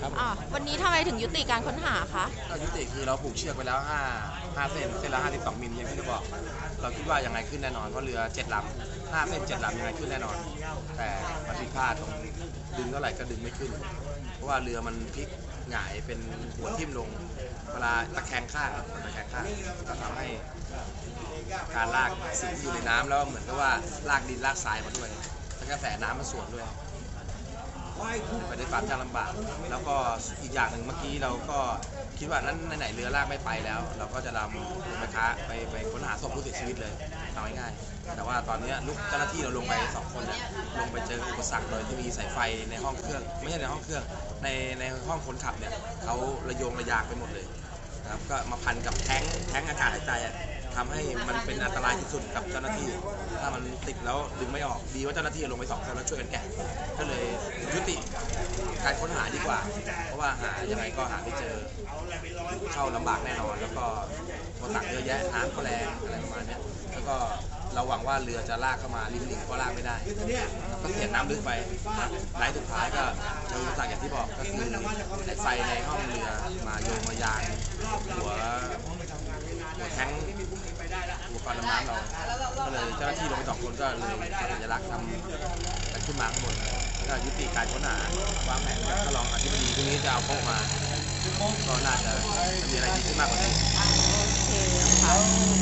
ครับอ่าวันนี้ทำไมถึงยุติการค้นหาคะก็ยุติคือเราผูกเชือกไปแล้ว5 5เส้นเส้นละ52มิลอย่างที่เราบอก เราคิดว่ายังไงขึ้นแน่นอนเพราะเรือ7ลำ5เส้น7ลำยังไงขึ้นแน่นอน แต่มันผิดพลาดตรงดึงเท่าไหร่ก็ดึงไม่ขึ้น เพราะว่าเรือมันพลิกหงายเป็นหัวทิ่มลง เวลาตะแคงข้างมันตะแคงข้างก็ทำให้การลากสิ่งที่อยู่ในน้ำแล้วเหมือนกับว่าลากดินลากทรายมาด้วยแล้วกระแสน้ำมันส่วนด้วย ไปด้วยความยากลำบาก แล้วก็อีกอย่างหนึ่งเมื่อกี้เราก็คิดว่านั้นไหนๆเรือลากไม่ไปแล้ว เราก็จะนำลงไปค้าไปไปค้นหาศพผู้เสียชีวิตเลยเอาง่ายๆแต่ว่าตอนนี้ลูกเจ้าหน้าที่เราลงไปสองคนเนี่ยลงไปเจออุปสรรคโดยที่มีสายไฟในห้องเครื่อง ไม่ใช่ในห้องเครื่องในในห้องคนขับเนี่ยเขาระโยงระยางไปหมดเลยนะครับก็มาพันกับแท้งแท้งอากาศหายใจอะ ทำให้มันเป็นอันตรายที่สุดกับเจ้าหน้าที่ ถ้ามันติดแล้วดึงไม่ออกดีว่าเจ้าหน้าที่ลงไปสองคนแล้วช่วยกันแกะก็เลยยุติการค้นหาดีกว่า เพราะว่าหายังไงก็หาไม่เจอเข้าลำบากแน่นอน แล้วก็ตัวตักเยอะแยะน้ำก็แรงอะไรประมาณเนี้ยแล้วก็เราหวังว่าเรือจะลากเข้ามาริมหลิงก็ลากไม่ได้ก็เสียน้ำลึกไปนะไลท์สุดท้ายก็เจออุปสรรคอย่างที่บอกก็คือไอ้ไฟในห้องเรือมาโยงมายางหัว แท้งอุปกรณ์ดำน้ำเราก็เลยเจ้าหน้าที่ลงไปสองคนก็เลยสัญลักษณ์ทำกันขึ้นมาข้างบนแล้วก็ยุติการค้นหาวางแผนกับท่านรองอธิบดีพรุ่งนี้จะเอาโป๊ะมาก็น่าจะมีอะไรดีขึ้นมากกว่านี้โอเคค่ะ